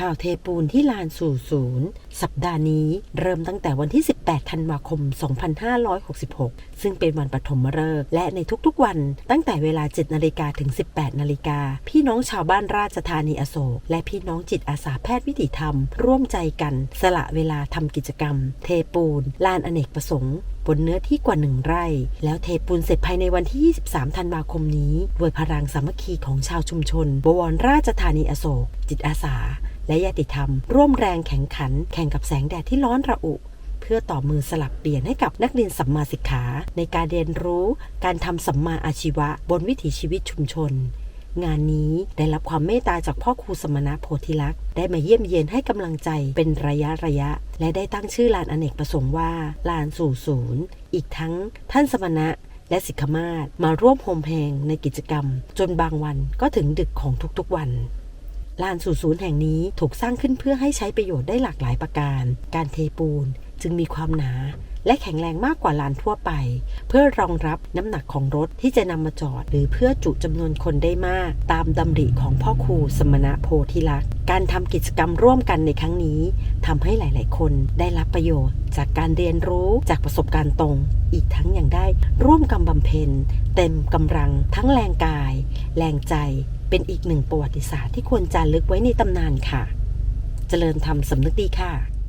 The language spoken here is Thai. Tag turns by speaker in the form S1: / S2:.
S1: ข่าวเทปูนที่ลานสู่ศูนย์ สัปดาห์นี้เริ่มตั้งแต่วันที่ 18 ธันวาคม 2566 ซึ่งเป็นวันปฐมฤกษ์และในทุกๆวันตั้งแต่เวลา 7 นาฬิกาถึง 18 นาฬิกา พี่น้องชาวบ้านราชธานีอโศก และพี่น้องจิตอาสาแพทย์วิถีธรรม ร่วมใจกัน สละเวลาทำกิจกรรม เทปูน ลานอเนกประสงค์ นเนื้อที่กว่าหนึ่งไร่ แล้วเทปูนเสร็จภายในวันที่ 23 ธันวาคมนี้ ด้วยพลังสามัคคีของชาวชุมชน บวรราชธานีอโศก จิตอาสา และญาติธรรม ร่วมแรงแข่งขัน แข่งกับแสงแดดที่ร้อนระอุ เพื่อต่อมือสลับเปลี่ยนให้กับนักเรียนสัมมาสิกขา ในการเรียนรู้ การทำสัมมาอาชีวะ บนวิถีชีวิตชุมชน งานนี้ได้รับความเมตตาจากพ่อครูสมณะโพธิลักษณ์ได้มาเยี่ยมเยียนให้กำลังใจเป็นระยะระยะ และได้ตั้งชื่อลานอเนกประสงค์ว่าลานสู่ศูนย์ อีกทั้งท่านสมณะและสิกขมาศมาร่วมโฮมแฮงในกิจกรรม จนบางวันก็ถึงดึกของทุกๆวันลานสู่ศูนย์แห่งนี้ถูกสร้างขึ้นเพื่อให้ใช้ประโยชน์ได้หลากหลายประการ การเทปูน จึงมีความหนา และแข็งแรงมากกว่าลานทั่วไป เพื่อรองรับน้ำหนักของรถที่จะนำมาจอด หรือเพื่อจุจำนวนคนได้มาก ตามดำริของพ่อครูสมณะโพธิลักษณ์การทำกิจกรรมร่วมกันในครั้งนี้ทำให้หลาย ๆ คนได้รับประโยชน์ จากการเรียนรู้จากประสบการณ์ตรง อีกทั้งยังได้ร่วมกำบำเพ็ญ เต็มกำลังทั้งแรงกาย แรงใจเป็นอีกหนึ่งประวัติศาสตร์ที่ควรจารึกไว้ในตำนานค่ะ เจริญธรรมสำนึกดีค่ะ